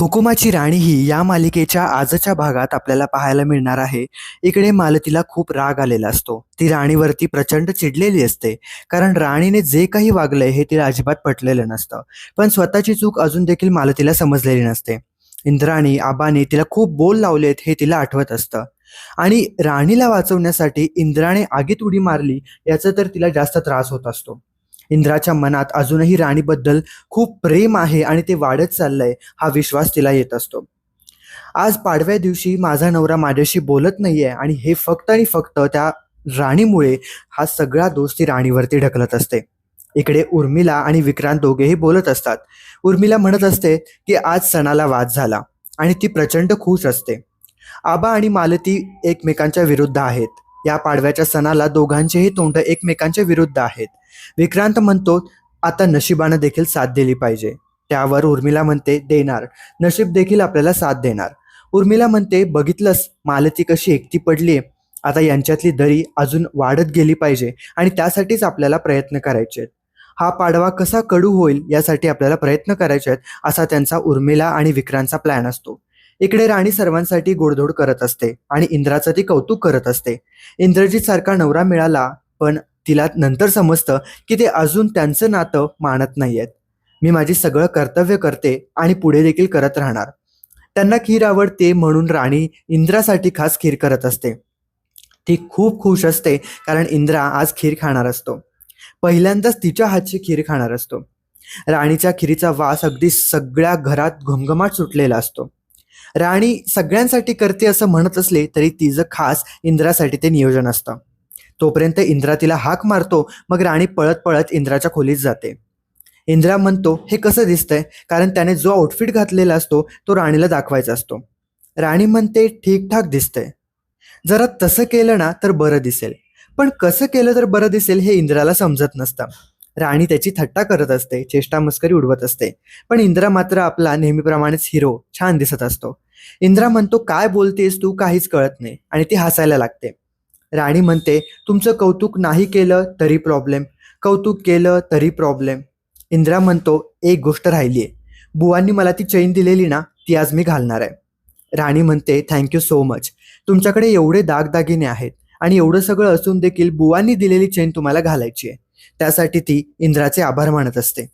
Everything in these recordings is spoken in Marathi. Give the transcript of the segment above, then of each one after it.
हुकुमाची राणी ही या मालिकेच्या आजच्या भागात आपल्याला पाहायला मिळणार आहे. इकडे मालतीला खूप राग आलेला असतो. ती राणीवरती प्रचंड चिडलेली असते. कारण राणीने जे काही वागलंय हे तिला अजिबात पटलेलं नसतं. पण स्वतःची चूक अजून देखील मालतीला समजलेली नसते. इंद्राणी आबाने तिला खूप बोल लावलेत हे तिला आठवत असतं. आणि राणीला वाचवण्यासाठी इंद्राने आगीत उडी मारली याचा तर तिला जास्त त्रास होत असतो. इंद्राच्या मनात अजूनही राणीबद्दल खूप प्रेम आहे आणि ते वाढत चाललंय हा विश्वास तिला येत असतो. आज पाडव्या दिवशी माझा नवरा माझ्याशी बोलत नाहीये आणि हे फक्त आणि फक्त त्या राणीमुळे हा सगळा दोष ती राणीवरती ढकलत असते. इकडे उर्मिला आणि विक्रांत दोघेही बोलत असतात. उर्मिला म्हणत असते की आज सणाला वाद झाला आणि ती प्रचंड खुश असते. आबा आणि मालती एकमेकांच्या विरुद्ध आहेत. या पाडव्याच्या सणाला दोघांचेही तोंड एकमेकांच्या विरुद्ध आहेत. विक्रांत म्हणतो आता नशिबानं देखील साथ दिली पाहिजे. त्यावर उर्मिला म्हणते देणार. नशीब देखील आपल्याला साथ देणार. उर्मिला म्हणते बघितलंस मालती कशी एकटी पडली आता यांच्यातली दरी अजून वाढत गेली पाहिजे आणि त्यासाठीच आपल्याला प्रयत्न करायचे हा पाडवा कसा कडू होईल यासाठी आपल्याला प्रयत्न करायचे आहेत असा त्यांचा उर्मिला आणि विक्रांतचा प्लॅन असतो. इकडे राणी सर्वांसाठी गोडधोड करत असते आणि इंद्राचं ती कौतुक करत असते. इंद्रजीत सारखा नवरा मिळाला पण तिला नंतर समजतं की ते अजून त्यांचं नातं मानत नाही आहेत मी माझी सगळं कर्तव्य करते आणि पुढे देखील करत राहणार. त्यांना खीर आवडते म्हणून राणी इंद्रासाठी खास खीर करत असते. ती खूप खुश असते कारण इंद्रा आज खीर खाणार असतो. पहिल्यांदाच तिच्या हातची खीर खाणार असतो. राणीच्या खिरीचा वास अगदी सगळ्या घरात घमघमाट सुटलेला असतो. राणी सगळ्यांसाठी करते असं म्हणत असले तरी तिचं खास इंद्रासाठी ते नियोजन असतं. तोपर्यंत इंद्रा तिला हाक मारतो मग राणी पळत पळत इंद्राच्या खोलीत जाते. इंद्रा म्हणतो हे कसं दिसतंय? कारण त्याने जो आउटफिट घातलेला असतो तो राणीला दाखवायचा असतो. राणी म्हणते ठीकठाक दिसतंय. जरा तसं केलं ना तर बरं दिसेल. पण कसं केलं तर बरं दिसेल हे इंद्राला समजत नसतं. राणी त्याची थट्टा करत असते चेष्टा मस्करी उडवत असते. पण इंद्रा मात्र आपला नेहमीप्रमाणेच हिरो छान दिसत असतो. इंद्रा म्हणतो काय बोलतेस तू? काहीच कळत नाही. आणि ती हसायला लागते. राणी म्हणते तुमचं कौतुक नाही केलं तरी प्रॉब्लेम कौतुक केलं तरी प्रॉब्लेम इंद्रा म्हणतो एक गोष्ट राहिली आहे बुवांनी मला ती चैन दिलेली ना ती आज मी घालणार आहे. राणी म्हणते थँक्यू सो मच तुमच्याकडे एवढे दागदागिने आहेत आणि एवढं सगळं असून देखील बुवांनी दिलेली चैन तुम्हाला घालायची आहे. त्यासाठी ती इंद्राचे आभार मानत असते.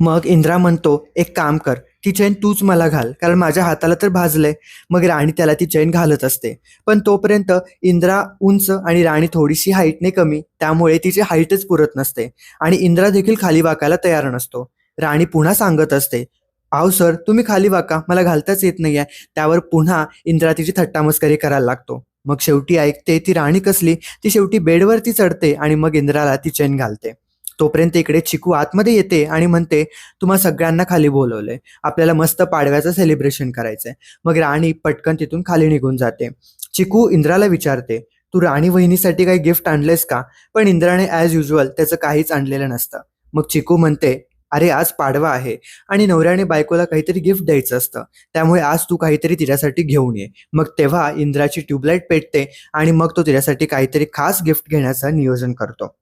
मग इंद्रा म्हणतो एक काम कर. ती चैन तूच मला घाल कारण माझ्या हाताला तर भाजलंय. मग राणी त्याला ती चैन घालत असते. पण तोपर्यंत इंद्रा उंच आणि राणी थोडीशी हाईटने कमी त्यामुळे तिची हाईटच पुरत नसते. आणि इंद्रा देखील खाली वाकायला तयार नसतो. राणी पुन्हा सांगत असते आव सर तुम्ही खाली वाका मला घालताच येत नाहीये. त्यावर पुन्हा इंद्रा तिची थट्टामस्करी करायला लागतो. मग शेवटी ऐकते ती राणी कसली ती शेवटी बेडवरती चढते आणि मग इंद्राला ती चैन घालते. तोपर्यंत इकडे चिकू आतमध्ये येते आणि म्हणते तुम्हा सगळ्यांना खाली बोलवलंय. आपल्याला मस्त पाडव्याचं सेलिब्रेशन करायचंय. मग राणी पटकन तिथून खाली निघून जाते. चिकू इंद्राला विचारते तू राणी वहिनीसाठी काही गिफ्ट आणलेस का? पण इंद्राने ॲज युजल त्याचं काहीच आणलेलं नसतं. मग चिकू म्हणते अरे आज पाडवा आहे आणि नवऱ्याने बायकोला काहीतरी गिफ्ट द्यायचं असतं. त्यामुळे आज तू काहीतरी तिच्यासाठी घेऊन ये. मग तेव्हा इंद्राची ट्यूबलाईट पेटते आणि मग तो तिच्यासाठी काहीतरी खास गिफ्ट घेण्याचं नियोजन करतो.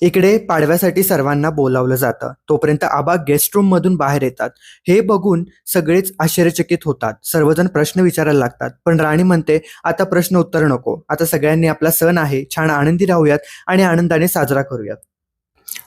इकडे पाडव्यासाठी सर्वांना बोलावलं जातं. तोपर्यंत आबा गेस्ट रूम मधून बाहेर येतात. हे बघून सगळेच आश्चर्यचकित होतात. सर्वजण प्रश्न विचारायला लागतात. पण राणी म्हणते आता प्रश्न उत्तर नको. आता सगळ्यांनी आपला सण आहे. छान आनंदी राहूयात आणि आनंदाने साजरा करूयात.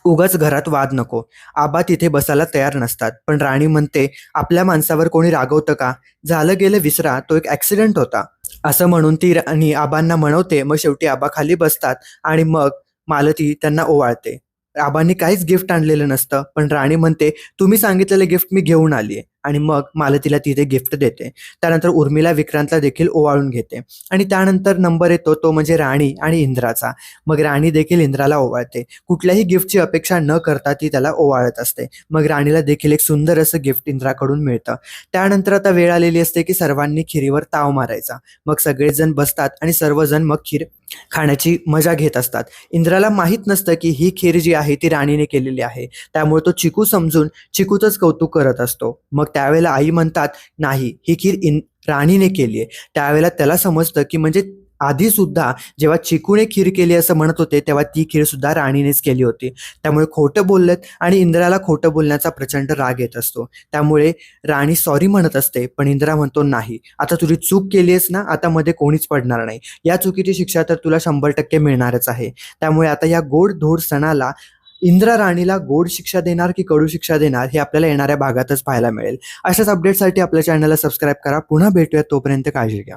उगाच घरात वाद नको. आबा तिथे बसायला तयार नसतात. पण राणी म्हणते आपल्या माणसावर कोणी रागवतं का? झालं गेलं विसरा. तो एक ऍक्सिडेंट होता. असं म्हणून ती राणी आबांना म्हणवते. मग शेवटी आबा खाली बसतात आणि मग मालती त्यांना ओवाळते. आबांनी काहीच गिफ्ट आणलेलं नसतं पण राणी म्हणते तुम्ही सांगितलेलं गिफ्ट मी घेऊन आली आणि मग मालतीला तिथे गिफ्ट देते. त्यानंतर उर्मिला विक्रांतला देखील ओवाळून घेते. आणि त्यानंतर नंबर येतो तो म्हणजे राणी आणि इंद्राचा. मग राणी देखील इंद्राला ओवाळते. कुठल्याही गिफ्टची अपेक्षा न करता ती त्याला ओवाळत असते. मग राणीला देखील एक सुंदर असं गिफ्ट इंद्राकडून मिळतं. त्यानंतर आता वेळ आलेली असते की सर्वांनी खिरीवर ताव मारायचा. मग सगळेजण बसतात आणि सर्वजण मग खीर खाण्याची मजा घेत असतात. इंद्राला माहीत नसतं की ही खीर जी आहे ती राणीने केलेली आहे. त्यामुळे तो चिकू समजून चिकूचंच कौतुक करत असतो. मग त्यावेळेला आई म्हणतात नाही ही खीर इन राणीने केली आहे. त्यावेळेला त्याला समजतं की म्हणजे आधी सुद्धा जेव्हा चिकूने खीर केली असं म्हणत होते तेव्हा ती खीर सुद्धा राणीनेच केली होती. त्यामुळे खोटं बोललेत आणि इंद्राला खोटं बोलण्याचा प्रचंड राग येत असतो. त्यामुळे राणी सॉरी म्हणत असते पण इंद्रा म्हणतो नाही आता तुझी चूक केली आहेस ना आता मध्ये कोणीच पडणार नाही. या चुकीची शिक्षा तर तुला शंभर टक्के मिळणारच आहे. त्यामुळे आता या गोड धोड सणाला इंद्रा राणीला गोड शिक्षा देणार की कडू शिक्षा देणार हे आपल्याला येणाऱ्या भागातच पाहायला मिळेल. अशाच अपडेटसाठी आपल्या चॅनलला सबस्क्राईब करा. पुन्हा भेटूया तोपर्यंत काळजी घ्या.